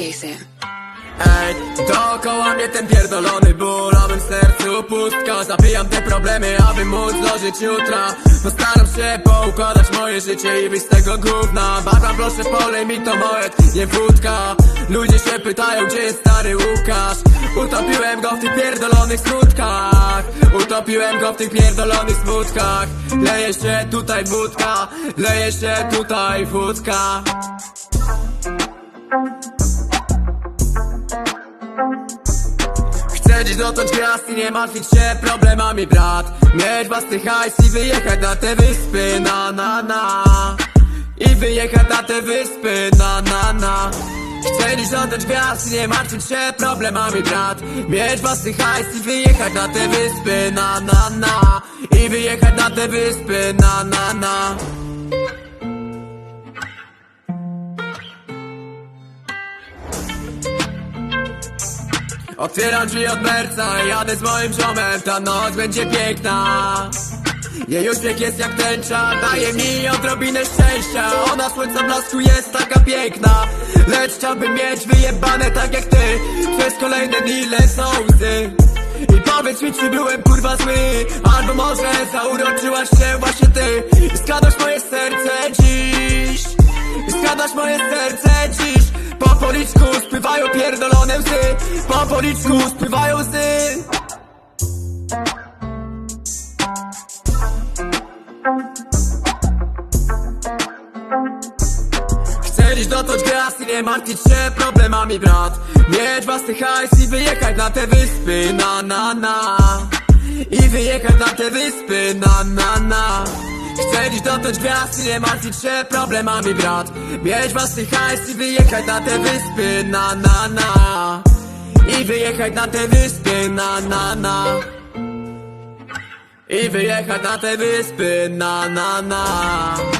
Jason. Ej, dookoła mnie ten pierdolony ból A w sercu pustka. Zabijam te problemy, aby móc dożyć jutra. Postaram się poukładać moje życie i wyjść z tego gówna. Barwa proszę polej mi to moet, nie wódka. Ludzie się pytają, gdzie jest stary Łukasz? Utopiłem go w tych pierdolonych smutkach Utopiłem go w tych pierdolonych smutkach Leje się tutaj wódka Leje się tutaj wódka Dziś dotknąć gwiazd i nie martwić się problemami brat. Mieć własny hajs i wyjechać na te wyspy na na na. I wyjechać na te wyspy na na na. Chcę dziś dotknąć gwiazd i nie martwić się problemami brat. Mieć własny hajs i wyjechać na te wyspy na na na. I wyjechać na te wyspy na na na Otwieram drzwi od merca jadę z moim ziomem Ta noc będzie piękna. Jej uśmiech jest jak tęcza Daje mi odrobinę szczęścia. Ona słońca blasku jest taka piękna Lecz chciałbym mieć wyjebane tak jak ty. Przez kolejne dni lecą łzy. I powiedz mi czy byłem kurwa zły? Albo może zauroczyłaś się właśnie ty? I skradasz moje serce dziś. I skradasz moje serce dziś. Po policzku pierdolone łzy. Po policzku spływają łzy Chcę dziś gwiazd i nie martwić się problemami brat. Mieć własny hajs i wyjechać na te wyspy na na na. I wyjechać na te wyspy na na na Chcę dziś dotknąć gwiazd nie martwić się problemami brat. Mieć własny hajs i wyjechać na te wyspy na na na. I wyjechać na te wyspy na na na. I wyjechać na te wyspy na na na